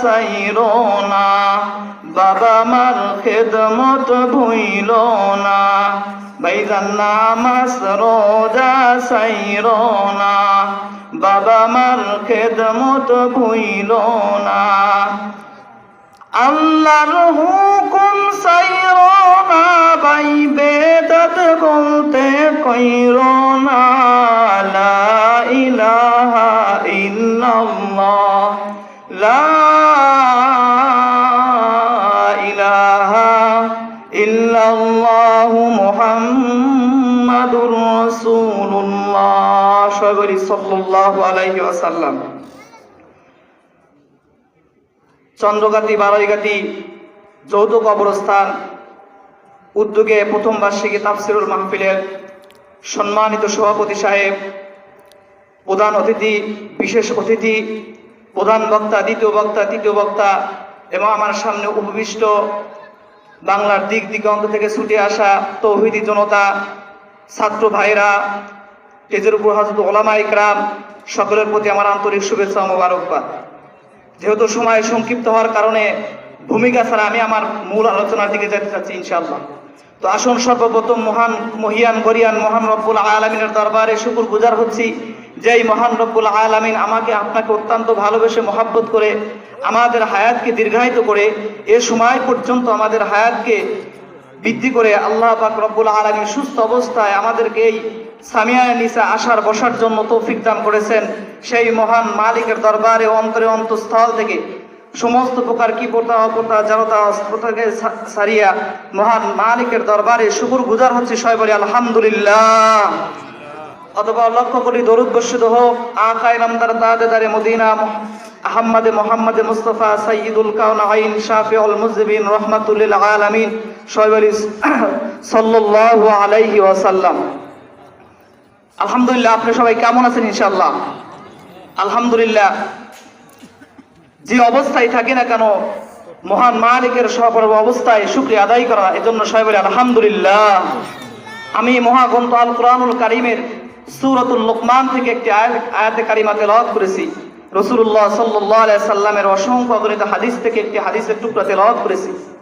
সাইর না বাবা খেদমত ভুইল না ভাইদান নামাজ রোজা সাইর না বাবা মার খেদমত ভুইল না আল্লাহর হুকুম সাইরনা বাই বেদত বলতে কইরনা ইল্লাল্লাহু মুহাম্মাদুর রাসূলুল্লাহ। সবাই সাল্লাল্লাহু আলাইহি ওয়াসাল্লাম। চন্দ্রগাতি বারাইগাতি যৌথ কবরস্থান উদ্যোগে প্রথম বার্ষিকী তাফসিরুল মাহফিলের সম্মানিত সভাপতি সাহেব, প্রধান অতিথি, বিশেষ অতিথি, প্রধান বক্তা, দ্বিতীয় বক্তা, তৃতীয় বক্তা এবং আমার সামনে উপবিষ্ট বাংলার দিক দিগন্ত থেকে ছুটে আসা তৌহিদি জনতা, ছাত্র ভাইরা তেজের উপর হাজত ওলামা ইকরাম, সকলের প্রতি আমার আন্তরিক শুভেচ্ছা মোবারকবাদ। যেহেতু সময় সংক্ষিপ্ত হওয়ার কারণে ভূমিকা ছাড়া আমি আমার মূল আলোচনার দিকে যেতে চাচ্ছি ইনশাআল্লাহ। তো আসুন সর্বপ্রথম মহান মহিয়ান গরিয়ান মহান রব্বুল আলমিনের দরবারে শুকুর গুজার হচ্ছি। যেই মহান রব্বুল আলমিন আমাকে আপনাকে অত্যন্ত ভালোবেসে মহাব্বত করে আমাদের হায়াতকে দীর্ঘায়িত করে এ সময় পর্যন্ত আমাদের হায়াতকে বৃদ্ধি করে আল্লাহ পাক রব্বুল আলমী সুস্থ অবস্থায় আমাদেরকে এই সামিয়ায় নিচে আসার বসার জন্য তৌফিক দান করেছেন। সেই মহান মালিকের দরবারে অন্তরে অন্তঃস্থল থেকে সমস্ত প্রকার কি পড়তা অপরতা জড়তা অস্পতাকে সারিয়া মহান মালিকের দরবারে শুকুর গুজার হচ্ছে সবাই বলি আলহামদুলিল্লাহ। অথবা লক্ষ্য করি দরুদ বর্ষিত হোক আকাই নামদার তাদেদারে মদিনা, আহম্মদে মোহাম্মদে মুস্তফা সঈদুল কাউন আইন শাফি উল মুজবিন রহমাতুল্লিল আলামিন বলি সাল্লাল্লাহু আলাইহি ওয়াসাল্লাম। আলহামদুলিল্লাহ, আপনি সবাই কেমন আছেন ইনশাল্লাহ আলহামদুলিল্লাহ, যে অবস্থায় থাকি না কেন, মহান মালিকের সপর্ব অবস্থায় শুক্রিয়া আদায় করা, এজন্য সবাই আলহামদুলিল্লাহ। আমি মহাগ্রন্থ আল কোরআনুল কারিমের সুরতুল লোকমান থেকে একটি আয়াত- কারিমা তেলাওয়াত করেছি। রসুল্লাহ সাল্লাহ সাল্লামের অসংখ্য অগণিত হাদিস থেকে একটি হাদিসের টুকরা তেলাওয়াত করেছি।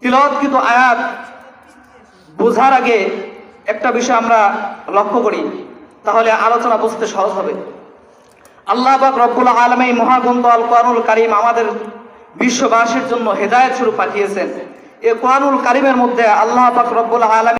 তিলওয়াতকৃত আয়াত বোঝার আগে একটা বিষয় আমরা লক্ষ্য করি, তাহলে আলোচনা বুঝতে সহজ হবে। আল্লাহ পাক রব্বুল আলমী মহাগ্রন্থ আল কোরআনুল কারিম আমাদের বিশ্ববাসীর জন্য হেদায়েত স্বরূপ পাঠিয়েছেন। এ কোরআনুল কারিমের মধ্যে আল্লাহ পাক রব্বুল আলমী